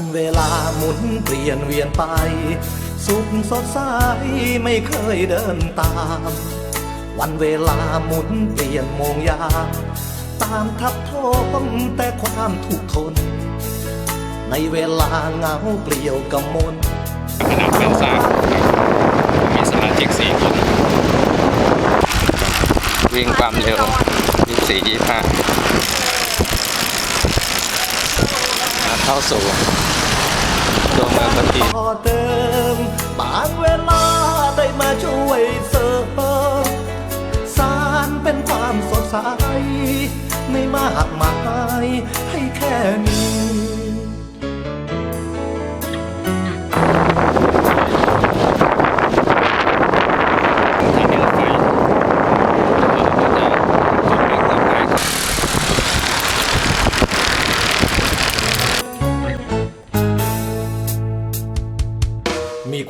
วันเวลาหมุนเปลี่ยนเวียนไป สุขสดใสไม่เคยเดินตาม วันเวลาหมุนเปลี่ยนโมงยามตามทับทมแต่ความถูกข์ทน ในเวลาเหงาเปลี่ยวกำมลขนาดเป็นซากมีสมาชิกสี่คนวิ่งความเร็ว24 25 เข้าสู่ตัวเมืองปทีพอเติมบางเวลาได้มาช่วยเสริมสารเป็นความสดใสไม่มากมายให้แค่นี้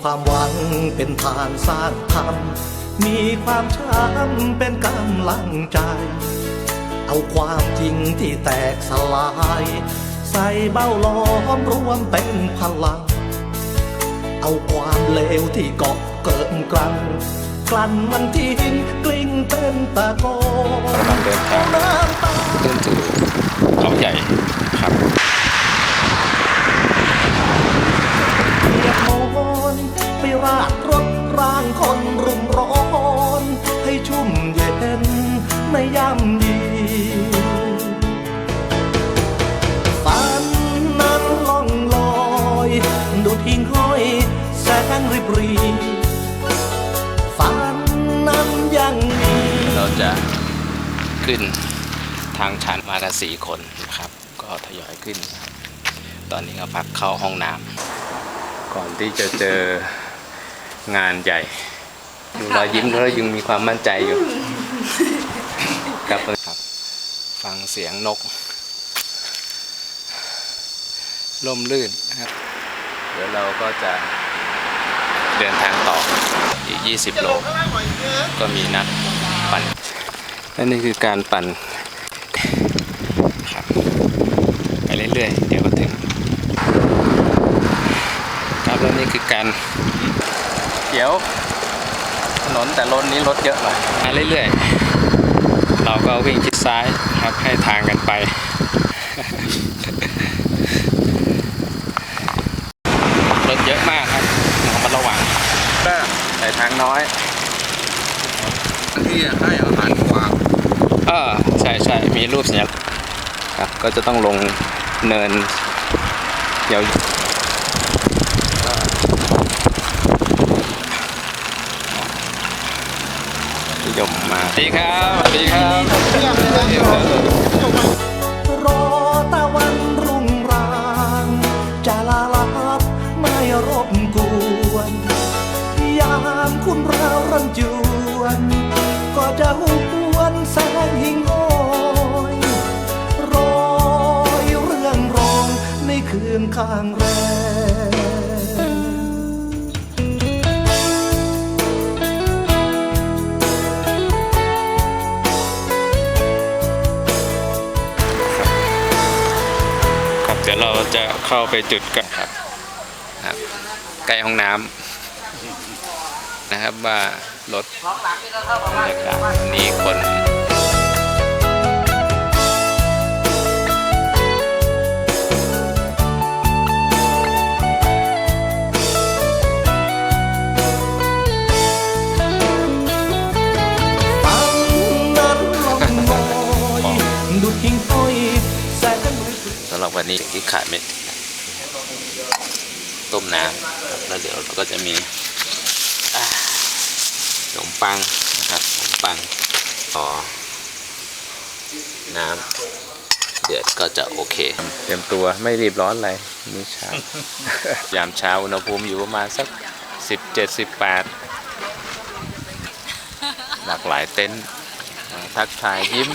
ความหวังเป็นทางสร้างธรรม มีความช้ำเป็นกำลังใจ เอาความจริงที่แตกสลาย ใส่เบ้าล้อมรวมเป็นพลัง เอาความเลวที่เกาะเกิดกลันกลั่นมันทิ้งกลิ้งเป็นตะโกนกำลังเดินทางน้ำตาขึ้นสู่เขาใหญ่ครับเปียกโมนไป ราดรถร่างคนรุมร้อน ให้ชุ่มเย็นในยามดีฝันนั้นล่องลอยดูทิ้งห้อยแสงริบรีฝันนั้นยังมีเราจะขึ้นทางชันมากันสี่คนนะครับ ก็ทยอยขึ้น ตอนนี้ก็พักเข้าห้องน้ำก่อนที่จะเจอ งานใหญ่ ดูรอยยิ้มแล้วยังมีความมั่นใจอยู่ ครับครับ ฟังเสียงนกล่มลื่นนะครับ เดี๋ยวเราก็จะเดินทางต่ออีก 20 โล ก็มีนัดปั่นและนี่คือการปั่นครับไปเรื่อยๆ เดี๋ยวก็ถึงครับแล้วนี่คือการ เดี๋ยว ถนนแต่รถนี้รถเยอะหน่อยมาเรื่อยๆ เราก็วิ่งชิดซ้ายครับให้ทางกันไป รถเยอะมากครับระมัดระวังแต่ทางน้อยที่ให้อาหารกวางเออใช่ใช่มีรูปสัญลักษณ์ครับก็จะต้องลงเนินยาว มมาสวัสดีครับสวัสดีครับรอตะวันรุ่งรางจะลาลับไม่รบกวนยามคุณเรารันจวน ก็จะหวนแสงหิ่งห้อยรอยเรื่องรองในคืนข้างแรม ดี๋ยวเราจะเข้าไปจุดกันครับครับใกล้ห้องน้ำนะครับว่ารถบรรยากาศวันนี้คน รับวันนี้ที่ขาดไม่ต้มน้ำแล้วเดี๋ยวเราก็จะมีอ่าขนมปังนะครับขนมปังต่อน้ำเดือดก็จะโอเค เตรียมตัวไม่รีบร้อนอะไรมื้อเช้ายามเช้าอุณหภูมิอยู่ประมาณสัก 17 18 หลากหลายเต็นท์อ่าทักทายยิ้ม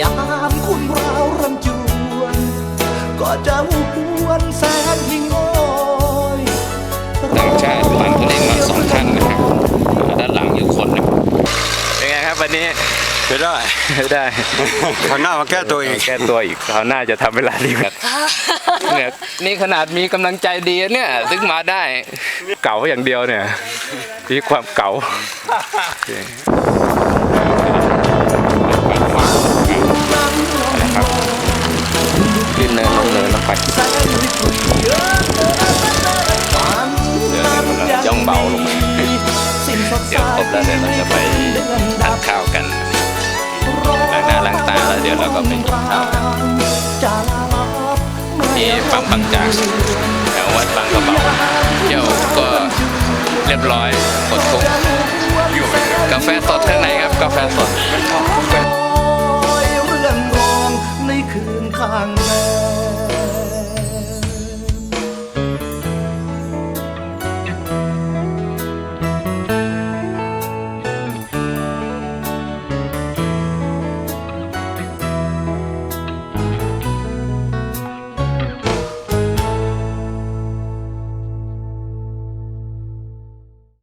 ยามคุณเรารำจวน ก็จะหวนแสนยิ่งโอยต่างชาติปั่นตัวเองมาสองท่านนะครับด้านหลังอยู่คนหนึงเป็นไงครับวันนี้ไม่ได้ได้คราวหน้ามาแก้ตัวอีกแก้ตัวอีกคราวหน้าจะทำเวลาดีกว่าเนี่ยนี่ขนาดมีกำลังใจดีเนี่ยถึงมาได้ เก่าอย่างเดียวเนี่ยมีความเก่า ขึ้นเนินลงเนินล้วไปแสนวิปรีเออฝันนั้นย่องเบาลงมาเดี๋ยวครบแล้วเดี๋ยวเราจะไปทานข้าวกันล้างหน้าล้างตาแล้วเดี๋ยวเราก็ไปกินข้าวกันจะลับไม่ที่ปั๊มบางจากแถววัดบางกระเบาเที่ยวก็เรียบร้อยกดทุกกาแฟสดข้างในครับกาแฟสด Ang.